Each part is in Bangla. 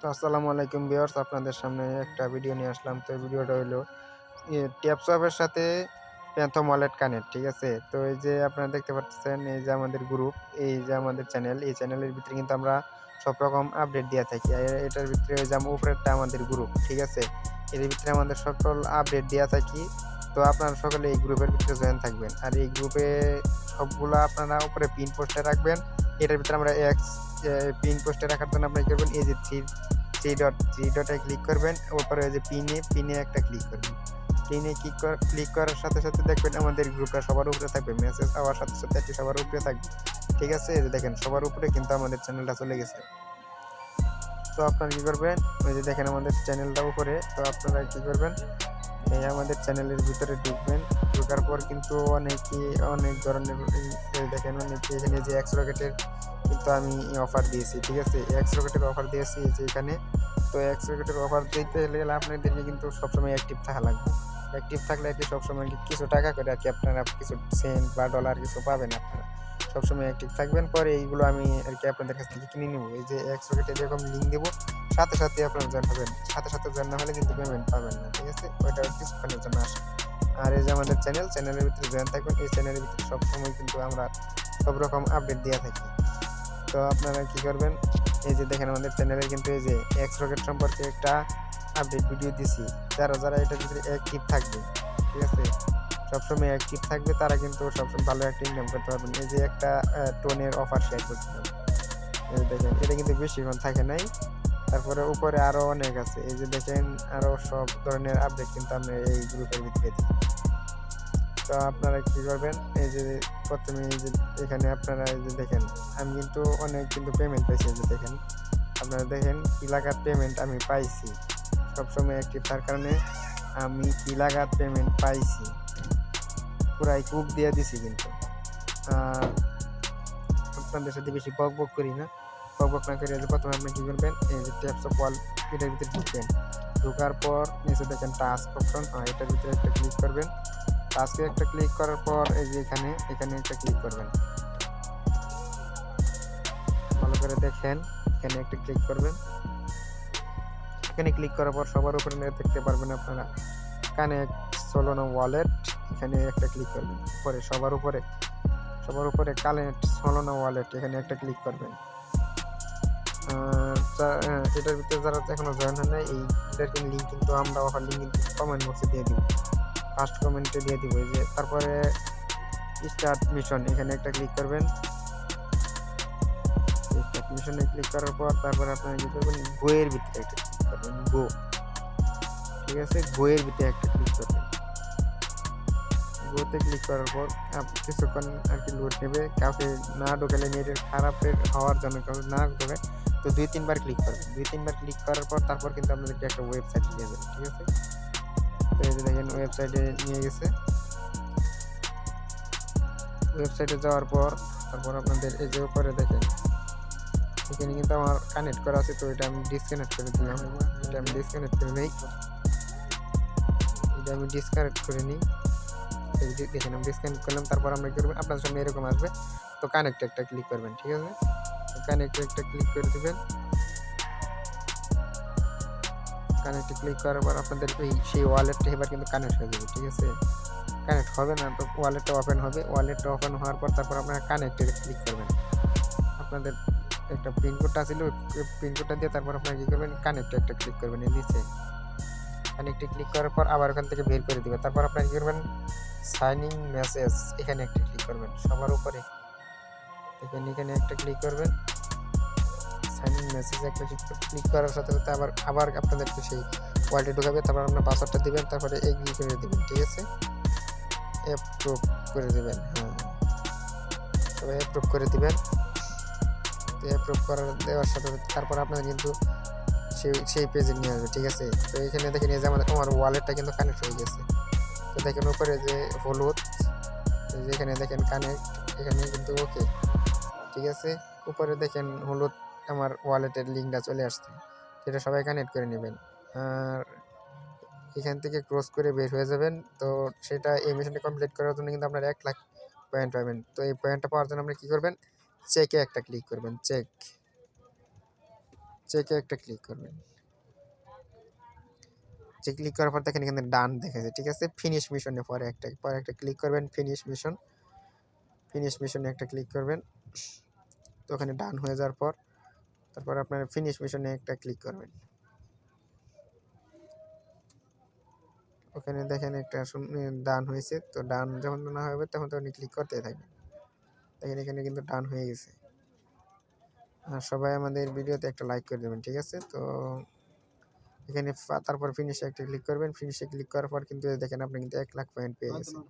তো আসসালামু আলাইকুম ভিউয়ার্স, আপনাদের সামনে একটা ভিডিও নিয়ে আসলাম। তো এই ভিডিওটা হলো ট্যাপসপের সাথে প্যান্থম ওয়ালেট কানেক্ট ঠিক আছে? তো এই যে আপনারা দেখতে পাচ্ছেন, এই যে আমাদের গ্রুপ এই যে আমাদের চ্যানেল এই চ্যানেলের ভিতরে কিন্তু আমরা সব রকম আপডেট দিয়ে থাকি। আর এটার ভিতরে ওই যে উপরেরটা আমাদের গ্রুপ ঠিক আছে? এর ভিতরে আমাদের সকল আপডেট দেওয়া থাকি। তো আপনারা সকলে এই গ্রুপের ভিতরে জয়েন থাকবেন। আর এই গ্রুপে সবগুলো আপনারা উপরে পিন পোস্টে রাখবেন। এটার ভিতরে আমরা এক্স পিন পোস্টে রাখার জন্য আপনি কি করবেন এই যে থ্রি থ্রি ডট থ্রি ডটে ক্লিক করবেন, ওপরে ওই যে পিনে পিনে একটা ক্লিক করবেন। পিনে ক্লিক ক্লিক করার সাথে সাথে দেখবেন আমাদের গ্রুপটা সবার উপরে থাকবে মেসেজ আওয়ার সাথে সাথে একটি সবার উপরে থাকবে। ঠিক আছে? এই যে দেখেন, সবার উপরে কিন্তু আমাদের চ্যানেলটা চলে গেছে। তো আপনারা কী করবেন? ওই যে দেখেন আমাদের চ্যানেলটা উপরে, তো আপনারা কী করবেন? এই আমাদের চ্যানেলের ভিতরে ঢুকবেন। ঢোকার পর কিন্তু অনেকে, অনেক ধরনের দেখেন অনেকে এখানে যে এক্স রকেটের কিন্তু আমি অফার দিয়েছি, ঠিক আছে? এক্স রকেটের অফার দিয়েছি যে এখানে। তো এক্স রকেটের অফার দিতে গেলে আপনাদেরকে কিন্তু সবসময় অ্যাক্টিভ থাকা লাগবে। অ্যাক্টিভ থাকলে আর কি সবসময় কিছু টাকা করে আর কি আপনারা কিছু সেন্ট বা ডলার কিছু পাবেন আপনারা। সবসময় অ্যাক্টিভ থাকবেন, পরে এইগুলো আমি আর কি আপনাদের কাছ থেকে কিনে নেব। এই যে এক্স রকেটের এরকম লিঙ্ক দেবো। সাথে সাথে আপনারা জয়েন হবেন। সাথে সাথে জয়েন না হলে কিন্তু পেমেন্ট পাবেন না, ঠিক আছে? ওইটা কিছুক্ষণের জন্য আসে আর এই যে আমাদের চ্যানেল চ্যানেলের ভিতরে জয়েন থাকবেন এই চ্যানেলের ভিতরে সবসময় কিন্তু আমরা সব রকম আপডেট দিয়ে থাকি। তো আপনারা কি করবেন? এই যে দেখেন আমাদের চ্যানেলে কিন্তু এই যে এক্স রকেট সম্পর্কে একটা আপডেট ভিডিও দিছি। যারা যারা এটার ভিতরে অ্যাক্টিভ থাকবে, ঠিক আছে? সবসময় অ্যাক্টিভ থাকবে, তারা কিন্তু সবসময় ভালো একটা ইনকাম করতে পারবেন। এই যে একটা টোনের অফার শেয়ার করছিলাম। দেখেন, এটা কিন্তু বেশিক্ষণ থাকে নাই। তারপরে উপরে আরও অনেক আছে। এই যে দেখেন আরও সব ধরনের আপডেট কিন্তু আমরা এই গ্রুপের ভিতরে দিই তো আপনারা কি করবেন? এই যে প্রথমে এই যে এখানে আপনারা এই যে দেখেন, আমি কিন্তু অনেক কিন্তু পেমেন্ট পাইছি যে দেখেন। আপনারা দেখেন কি লাগার পেমেন্ট আমি পাইছি। সবসময় অ্যাক্টিভ থাকার কারণে আমি কি লাগার পেমেন্ট পাইছি। পুরাই কুপ দিয়ে দিছি কিন্তু। আপনাদের সাথে বেশি বক বক করি না। বক বক না প্রথমে আপনি কী করবেন? এই যে ট্যাপস অফ ওয়াল এটার ভিতরে ঢুকবেন। ঢোকার পর নিচে দেখেন টাস্ক অপশন এটার ভিতরে একটা ক্লিক করবেন। টাস্কে একটা ক্লিক করার পর এই যে এখানে এখানে একটা ক্লিক করবেন। ভালো করে দেখেন, এখানে একটা ক্লিক করবেন। এখানে ক্লিক করার পর সবার উপরে দেখতে পারবেন আপনারা। কানেক্ট সোলোনো ওয়ালেট এখানে একটা ক্লিক করবেন। পরে সবার উপরে। সবার উপরে কানেক্ট সোলোনো ওয়ালেট এখানে একটা ক্লিক করবেন। এটার ভিতরে যারা এখনও জয়েন হয় না এই এটার লিঙ্ক কিন্তু আমরা অফার লিঙ্ক কিন্তু কমেন্ট বক্সে দিয়ে দিব। ফার্স্ট কমেন্টে দিয়ে দিব যে, তারপরে স্টার্ট মিশন এখানে একটা ক্লিক করবেন। স্টার্ট মিশনে ক্লিক করার পর তারপরে আপনারা কি করবেন গোয়ের ভিতরে একটা ক্লিক করবেন গো ঠিক আছে? গোয়ের ভিতরে একটা ক্লিক করবেন। গোতে ক্লিক করার পর কিছুক্ষণ আর কি লোড নেবে। কাউকে না ঢোকালে নেটের খারাপের হওয়ার জন্য, কাউকে না ঢোকে তো দুই, তিনবার ক্লিক করবেন। দুই, তিনবার ক্লিক করার পর তারপর কিন্তু আপনাদেরকে একটা ওয়েবসাইট নিয়ে যাবে ঠিক আছে? তো এই যে দেখেন ওয়েবসাইটে নিয়ে গেছে। ওয়েবসাইটে যাওয়ার পর, তারপর আপনাদের এই যে উপরে দেখেন, এখানে কিন্তু আমার কানেক্ট করা আছে, তো এটা আমি ডিসকানেক্ট করে দিলাম। এটা আমি ডিসকানেক্ট করে নিই। এটা আমি ডিসকানেক্ট করে নিই। দেখেন, আমি ডিসকানেক্ট করলাম, তারপর আমরা কী করবেন? আপনার সামনে এরকম আসবে। তো কানেক্ট একটা ক্লিক করবেন, ঠিক আছে? কানেক্ট একটা ক্লিক করে দেবেন। কানেক্টে ক্লিক করার পর আপনাদের এই সেই ওয়ালেটটা এবার কিন্তু কানেক্ট হয়ে যাবে, ঠিক আছে? কানেক্ট হবে না তো ওয়ালেটটা ওপেন হবে। ওয়ালেটটা ওপেন হওয়ার পর তারপর আপনারা কানেক্টে ক্লিক করবেন। আপনাদের একটা পিনকোডটা ছিল পিনকোডটা দিয়ে তারপর আপনারা কী করবেন? কানেক্টে একটা ক্লিক করবেন এই নিচে। কানেক্টে ক্লিক করার পর আবার ওখান থেকে বের করে দেবে তারপর আপনারা কী করবেন? সাইনিং মেসেজ এখানে একটা ক্লিক করবেন। সবার উপরে। এখানে এখানে একটা ক্লিক করবেন। সাইনিং মেসেজ একটা ক্লিক করার সাথে সাথে আবার আবার আপনাদেরকে সেই ওয়ালেটে ঢুকাবে, তারপর আপনার পাসওয়ার্ডটা দিবেন, তারপরে এগ্রি করে দেবেন, ঠিক আছে? অ্যাপ্রুভ করে দেবেন হ্যাঁ। সবাই অ্যাপ্রুভ করে দেবেন। তো অ্যাপ্রুভ করার দেওয়ার সাথে তারপর আপনার কিন্তু সেই সেই পেজে নিয়ে আসবে, ঠিক আছে? তো এখানে দেখেন এই যে আমাদের আমার ওয়ালেটটা কিন্তু কানেক্ট হয়ে গেছে। তো দেখেন উপরে যে হলুদ যেখানে দেখেন কানেক্ট এখানে কিন্তু ওকে ঠিক আছে? উপরে দেখেন হলুদ আমার ওয়ালেটের লিঙ্কটা চলে আসছে, সেটা সবাই কানেক্ট করে নেবেন। আর এখান থেকে ক্রস করে বের হয়ে যাবেন। তো সেটা এই মিশনটা কমপ্লিট করার জন্য কিন্তু আপনার এক লাখ পয়েন্ট পাবেন। তো এই পয়েন্টটা পাওয়ার জন্য আপনি কী করবেন? চেকে একটা ক্লিক করবেন চেক চেকে একটা ক্লিক করবেন। চেক ক্লিক করার পর দেখেন এখানে ডান দেখেছে ঠিক আছে? ফিনিশ মিশনে পরে একটা পরে একটা ক্লিক করবেন ফিনিশ মিশন ফিনিশ মিশনে একটা ক্লিক করবেন। তো ওখানে ডান হয়ে যাওয়ার পর তারপর আপনার ফিনিশ মিশনে একটা ক্লিক করবেন। ওখানে দেখেন একটা ডান হয়েছে। তো ডান যখন না হবে তখন তখন ক্লিক করতে থাকবেন। দেখেন এখানে কিন্তু ডান হয়ে গেছে। আর সবাই আমাদের ভিডিওতে একটা লাইক করে দেবেন ঠিক আছে? তো এখানে তারপর ফিনিশে একটা ক্লিক করবেন। ফিনিশে ক্লিক করার পর কিন্তু দেখেন আপনি কিন্তু এক লাখ পয়েন্ট পেয়ে গেছেন।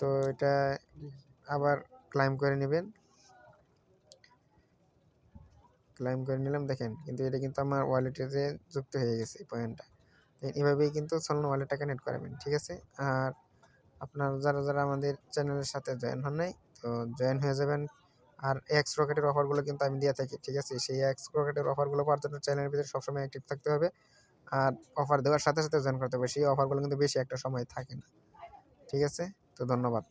তো এটা আবার ক্লাইম করে নেবেন। ক্লাইম করে নিলাম, দেখেন। কিন্তু এটা কিন্তু আমার ওয়ালেটে যুক্ত হয়ে গেছে এই পয়েন্টটা এভাবেই কিন্তু সলন ওয়ালেটটা কানেক্ট করাবেন, ঠিক আছে? আর আপনার যারা যারা আমাদের চ্যানেলের সাথে জয়েন হন নাই, তো জয়েন হয়ে যাবেন। আর এক্স রকেটের অফারগুলো কিন্তু আমি দিয়ে থাকি, ঠিক আছে? সেই এক্স রকেটের অফারগুলো পাওয়ার জন্য চ্যানেলের ভিতরে সবসময় অ্যাক্টিভ থাকতে হবে। আর অফার দেওয়ার সাথে সাথে জয়েন করতে হবে। সেই অফারগুলো কিন্তু বেশি একটা সময় থাকে না, ঠিক আছে? তো ধন্যবাদ।